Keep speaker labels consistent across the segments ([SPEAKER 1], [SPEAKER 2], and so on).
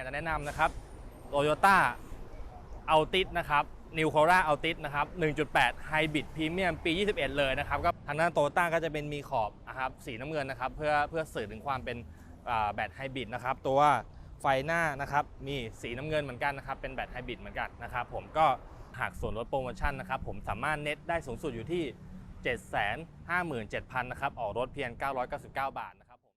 [SPEAKER 1] ากจะแนะนำนะครับ Toyota a l t i s นะครับ New Corolla a l t i s นะครับ 1.8 Hybrid Premium ปี 21 เลยนะครับก็ทางด้านโตโยต้าก็จะเป็นมีขอบนะครับสีน้ำเงินนะครับ เพื่อเพื่อสื่อถึงความเป็นแบตไฮบริดนะครับ ตัวไฟหน้านะครับมีสีน้ำเงินเหมือนกันนะครับ เป็นแบตไฮบริดเหมือนกันนะครับ ผมก็หากส่วนลดโปรโมชั่นนะครับ ผมสามารถเน็ตได้สูงสุดอยู่ที่ 757,000 นะครับ ออกรถเพียง 999 บาทนะครับผม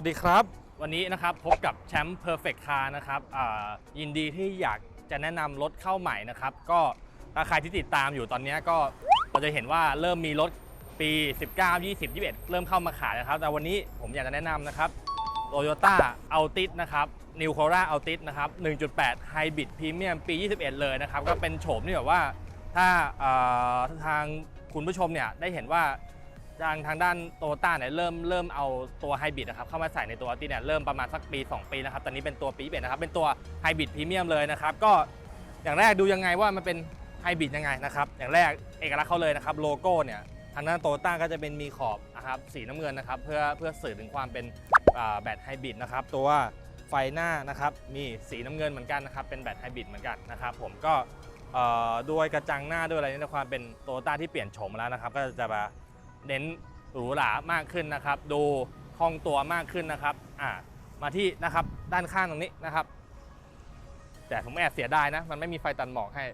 [SPEAKER 1] วัสดีครับ วันนี้นะครับพบกับแชมป์ Perfect Car นะครับยินดีที่อยากจะแนะนำรถเข้าใหม่นะครับ ก็ถ้าใครที่ติดตามอยู่ตอนนี้ก็เราจะเห็นว่าเริ่มมีรถปี 19 20 21 เริ่มเข้ามาขายนะครับ แต่วันนี้ผมอยากจะแนะนำนะครับ Toyota a l t i s นะครับ New Corolla a l t i s นะครับ 1.8 Hybrid Premium ปี 21 เลยนะครับ ก็เป็นโฉมที่แบบว่าถ้าทางคุณผู้ชมเนี่ยได้เห็นว่า ทางทางด้านโตโยต้าเนี่ยเริ่มเริ่มเอาตัวไฮบริดนะครับเข้ามาใส่ในตัวตีเนี่ยเริ่มประมาณสักปี 2 ปีนะครับตอนนี้เป็นตัวปีเบนะครับเป็นตัวไฮบริดพรีเมียมเลยนะครับก็อย่างแรกดูยังไงว่ามันเป็นไฮบริดยังไงนะครับอย่างแรกเอกลักษณ์เขาเลยนะครับโลโก้เนี่ยทางด้านโตโยต้าก็จะเป็นมีขอบนะครับสีน้ำเงินนะครับเพื่อเพื่อสื่อถึงความเป็นแบตไฮบริดนะครับตัวไฟหน้านะครับมีสีน้ำเงินเหมือนกันนะครับเป็นแบตไฮบริดเหมือนกันนะครับผมก็ด้วยกระจังหน้าด้วยอะไรนี่ความเป็นโตโยต้าที่เปลี่ยนโฉมแล้วนะครับก็จะมา เน้นหรูหรามากขึ้นนะครับ ดูคล่องตัวมากขึ้นนะครับอ่ามาที่นะครับด้านข้างตรงนี้นะครับ แต่ผมแอบเสียดายนะ มันไม่มีไฟตันหมอกให้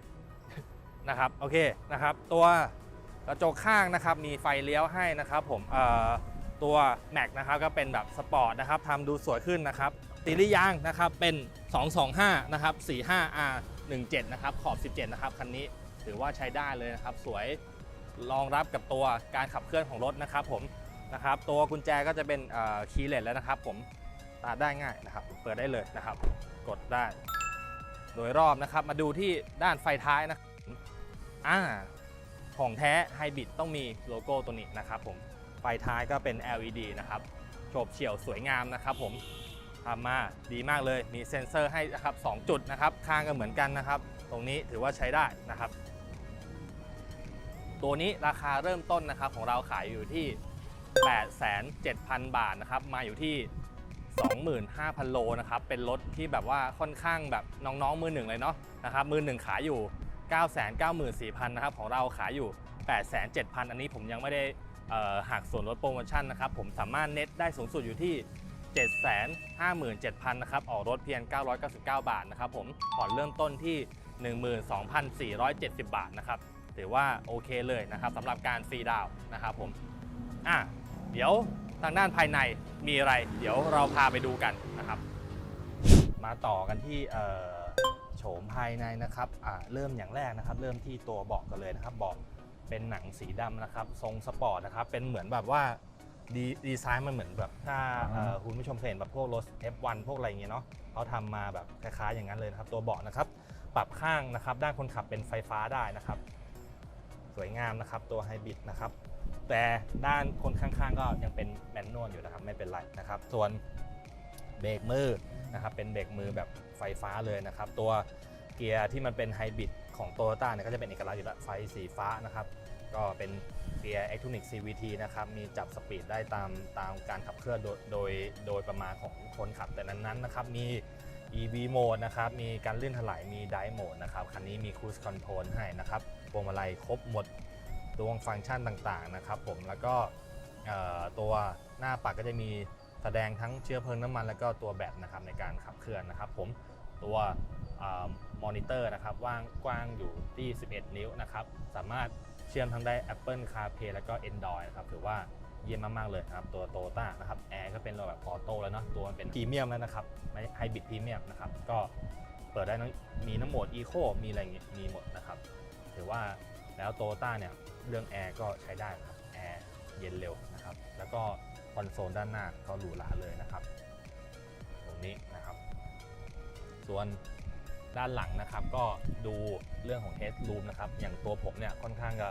[SPEAKER 1] นะครับโอเคนะครับ ตัวกระจกข้างนะครับมีไฟเลี้ยวให้นะครับ ผมเอ่อตัวแม็กนะครับก็เป็นแบบสปอร์ตนะครับทำดูสวยขึ้นนะครับตีลี่ยางนะครับเป็น 225 นะครับ 45R 17 นะครับขอบ 17 นะครับ คันนี้ถือว่าใช้ได้เลยนะครับ สวย รองรับกับตัวการขับเคลื่อนของรถนะครับผมนะครับตัวกุญแจก็จะเป็นคีย์เลสแล้วนะครับ ผมตาได้ง่ายนะครับ เปิดได้เลยนะครับ กดได้ โดยรอบนะครับมาดูที่ด้านไฟท้ายนะอ่าของแท้ไฮบริดต้องมีโลโก้ตัวนี้นะครับ ผมไฟท้ายก็เป็น LED นะครับโฉบเฉี่ยวสวยงามนะครับผมทำมาดีมากเลยมีเซ็นเซอร์ให้นะครับ 2 จุดนะครับ ข้างก็เหมือนกันนะครับ ตรงนี้ถือว่าใช้ได้นะครับ ตัวนี้ราคาเริ่มต้นนะครับของเราขายอยู่ที่ 87,000 บาทนะครับ มาอยู่ที่ 25,000 โลนะครับ เป็นรถที่แบบว่าค่อนข้างแบบน้องๆ มือหนึ่งเลยเนาะนะครับ มือหนึ่งขายอยู่ 994,000 นะครับ ของเราขายอยู่ 87,000 อันนี้ผมยังไม่ได้หักส่วนลดโปรโมชั่นนะครับ ผมสามารถเน็ตได้สูงสุดอยู่ที่ 757,000 นะครับ ออกรถเพียง 999 บาทนะครับผมผ่อนเริ่มต้นที่ 12,470 บาทนะครับ ถือว่าโอเคเลยนะครับสำหรับการฟรีดาวน์นะครับผมอะเดี๋ยวทางด้านภายในมีอะไร เดี๋ยวเราพาไปดูกันนะครับ มาต่อกันที่เอ่อโฉมภายในนะครับอ่าเริ่มอย่างแรกนะครับ เริ่มที่ตัวเบาะกันเลยนะครับเบาะเป็นหนังสีดำนะครับ ทรงสปอร์ตนะครับ เป็นเหมือนแบบว่าดีดีไซน์มันเหมือนแบบถ้าเอ่อคุณผู้ชมเคยเห็นแบบพวกรถ F1 พวกอะไรอย่างเงี้ยเนาะเขาทำมาแบบคล้ายๆอย่างนั้นเลยนะครับ ตัวเบาะนะครับ ปรับข้างนะครับ ด้านคนขับเป็นไฟฟ้าได้นะครับ สวยงามนะครับตัวไฮบริดนะครับแต่ด้านคนข้างๆ ก็ยังเป็นแมนนวลอยู่นะครับไม่เป็นไรนะครับ ส่วนเบรกมือนะครับเป็นเบรกมือแบบไฟฟ้าเลยนะครับ ตัวเกียร์ที่มันเป็นไฮบริดของโตโยต้าเนี่ยก็จะเป็นเอกลักษณ์อยู่แล้วไฟสีฟ้านะครับก็เป็นเกียร์ Electronic CVT นะครับมีจับสปีดได้ตามตามการขับเคลื่อนโดยโดยโดยประมาณของคนขับแต่นั้นๆนะครับมี EV Mode นะครับมีการเลื่อนถลายมี Drive Mode นะครับคันนี้มี Cruise Control ให้นะครับ วงมาลัยครบหมดดวงฟังก์ชันต่างๆนะครับผมแล้วก็ตัวหน้าปัดก็จะมีแสดงทั้งเชื้อเพลิงน้ำมัน แล้วก็ตัวแบตนะครับในการขับเคลื่อนนะครับผมตัวมอนิเตอร์นะครับว่างกว้างอยู่ที่ 11 นิ้วนะครับสามารถเชื่อมทั้งได้ Apple CarPlay แล้วก็ Android นะครับถือว่าเยี่ยมมาก ๆ เลยครับ ตัวโตต้านะครับแอร์ก็เป็นระแบบออโต้แล้วเนาะตัวมันเป็นพรีเมียมแล้วนะครับไม่ไฮบริดพรีเมียมนะครับ ก็เปิดได้ทั้งมีน้ำโหมด Eco มีอะไรอย่างงี้มีหมดนะครับ ถือว่าแล้วโตต้าเนี่ยเรื่องแอร์ก็ใช้ได้ครับแอร์เย็นเร็วนะครับ แล้วก็คอนโซลด้านหน้าก็หรูหราเลยนะครับ ตรงนี้นะครับ ส่วนด้านหลังนะครับ ก็ดูเรื่องของ head room นะครับ อย่างตัวผมเนี่ยค่อนข้างจะ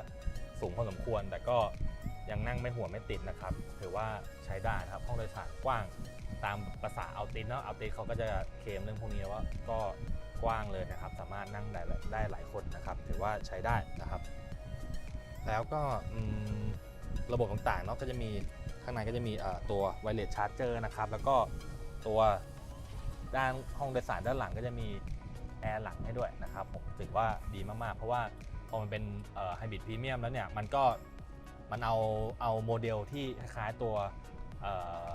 [SPEAKER 1] สูงพอสมควร แต่ก็ยังนั่งไม่หัวไม่ติดนะครับ ถือว่าใช้ได้นะครับห้องโดยสารกว้างตามภาษาเอาตินเนาะเอาตินเขาก็จะเคลมเรื่องพวกนี้ว่าก็ กว้างเลยนะครับ สามารถนั่งได้ได้หลายคนนะครับ ถือว่าใช้ได้นะครับ แล้วก็ระบบต่างๆเนาะก็จะมีข้างในก็จะมีตัว wireless charger นะครับ แล้วก็ตัวด้านห้องโดยสารด้านหลังก็จะมีแอร์หลังให้ด้วยนะครับผมถือว่าดีมากๆ เพราะว่าพอมันเป็นไฮบริดพรีเมียมแล้วเนี่ยมันก็มันเอาเอาโมเดลที่คล้ายตัว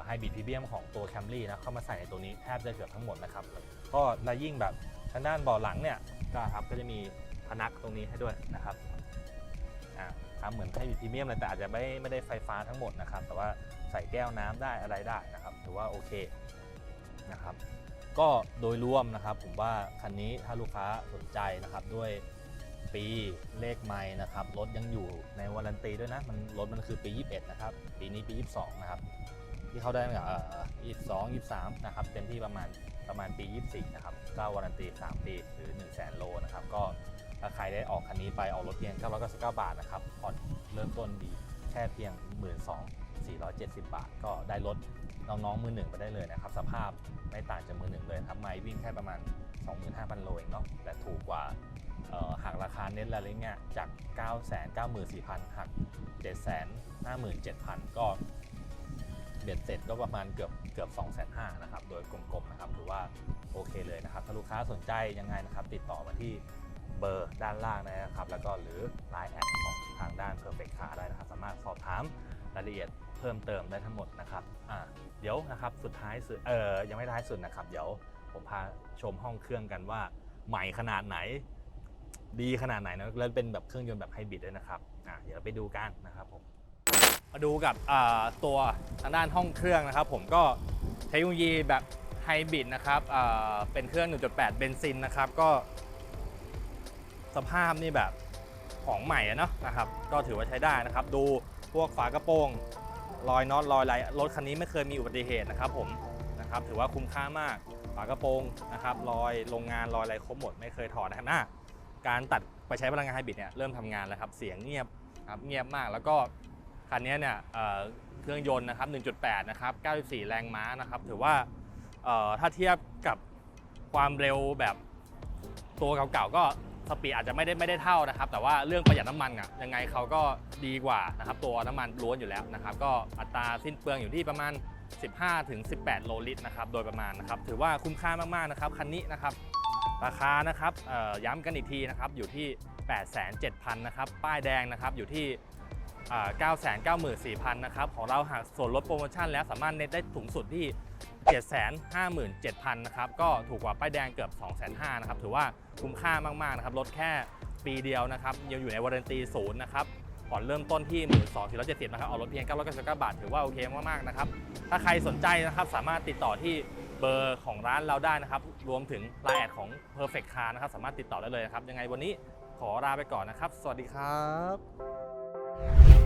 [SPEAKER 1] ไฮบริดพรีเมียมของตัว Camry นะเข้ามาใส่ในตัวนี้แทบจะเกือบทั้งหมดนะครับ ก็และยิ่งแบบ ทางด้านเบาะหลังเนี่ยก็ครับก็จะมีพนักตรงนี้ให้ด้วยนะครับอ่าทำเหมือนไฮบริดพรีเมียมเลยแต่อาจจะไม่ไม่ได้ไฟฟ้าทั้งหมดนะครับ แต่ว่าใส่แก้วน้ำได้อะไรได้นะครับถือว่าโอเคนะครับ ก็โดยรวมนะครับ ผมว่าคันนี้ถ้าลูกค้าสนใจนะครับด้วยปีเลขไม้นะครับรถยังอยู่ในวารันตีด้วยนะมันรถมันคือปี 21 นะครับ ปีนี้ปี 22 นะครับ ที่เขาได้กับเอ่อ22 23นะครับเต็มที่ประมาณประมาณปี 24 นะครับก็วารันตี 3 ปีหรือ 1 0 0 0 0แสนโลนะครับ ก็ถ้าใครได้ออกคันนี้ไปออกรถเพียง999 บาทนะครับผ่อนเริ่มต้นดีแค่เพียง 12,470 บาท ก็ได้รถน้องๆมือหนึ่งไปได้เลยนะครับ สภาพไม่ต่างจากมือหนึ่งเลยครับ ไม่วิ่งแค่ประมาณ 25,000 โลเองเนาะแต่ถูกกว่าหักราคาเน็ตอะไรเงี้ยจาก 994,000หัก 757,000 ก็ บ็ดเสร็จก็ประมาณเกือบเกือบ2,500,000นะครับ โดยกลมๆนะครับถือว่าโอเคเลยนะครับ ถ้าลูกค้าสนใจยังไงนะครับ ติดต่อมาที่เบอร์ด้านล่างนะครับ แล้วก็หรือ Line แอดของทางด้าน Perfect Car ได้นะครับ สามารถสอบถามรายละเอียดเพิ่มเติมได้ทั้งหมดนะครับอ่าเดี๋ยวนะครับสุดท้ายสุดเออยังไม่ท้ายสุดนะครับ เดี๋ยวผมพาชมห้องเครื่องกันว่า ใหม่ขนาดไหน ดีขนาดไหนนะแล้วเป็นแบบเครื่องยนต์แบบไฮบริดด้วยนะครับอะเดี๋ยวเราไปดูกันนะครับผม มาดูกับตัวทางด้านห้องเครื่องนะครับ ผมก็เทคโนโลยีแบบไฮบริดนะครับเป็นเครื่อง 1.8 เบนซินนะครับก็ สภาพนี่แบบของใหม่อะเนาะนะครับ ก็ถือว่าใช้ได้นะครับ ดูพวกฝากระโปรงรอยน็อตรอยอะไรรถคันนี้ไม่เคยมีอุบัติเหตุนะครับ ผมนะครับ ถือว่าคุ้มค่ามากฝากระโปรงนะครับรอยโรงงานรอยอะไรครบหมดไม่เคยถอดนะครับอะการตัดไปใช้พลังงานไฮบริดเนี่ยเริ่มทำงานแล้วครับ เสียงเงียบครับเงียบมากแล้วก็ คันนี้เนี่ยเเครื่องยนต์นะครับ 1.8 นะครับ 94 แรงม้านะครับ ถือว่าถ้าเทียบกับความเร็วแบบตัวเก่าๆก็สปีดอาจจะไม่ได้ไม่ได้เท่านะครับ แต่ว่าเรื่องประหยัดน้ำมันอะยังไงเขาก็ดีกว่านะครับ ตัวน้ำมันล้วนอยู่แล้วนะครับ ก็อัตราสิ้นเปลืองอยู่ที่ประมาณ 15 ถึง 18 โลลิตรนะครับ โดยประมาณนะครับ ถือว่าคุ้มค่ามากๆนะครับคันนี้นะครับ ราคานะครับย้ำกันอีกทีนะครับ อยู่ที่ 87,000นะครับ ป้ายแดงนะครับอยู่ที่ 994,000นะครับของเราหากส่วนลดโปรโมชั่นแล้วสามารถเน็ตได้สูงสุดที่ 757,000นะครับก็ถูกกว่าป้ายแดงเกือบ 250,000นะครับถือว่าคุ้มค่ามากๆนะครับลดแค่ปีเดียวนะครับยังอยู่ในวารันตีศูนย์นะครับผ่อนเริ่มต้นที่ 12,470นะครับเอารถเพียง999บาท ถือว่าโอเคมากๆนะครับถ้าใครสนใจนะครับสามารถติดต่อที่เบอร์ของร้านเราได้นะครับ รวมถึงไลน์แอดของ Perfect Car นะครับ สามารถติดต่อได้เลยนะครับ ยังไงวันนี้ขอลาไปก่อนนะครับ สวัสดีครับ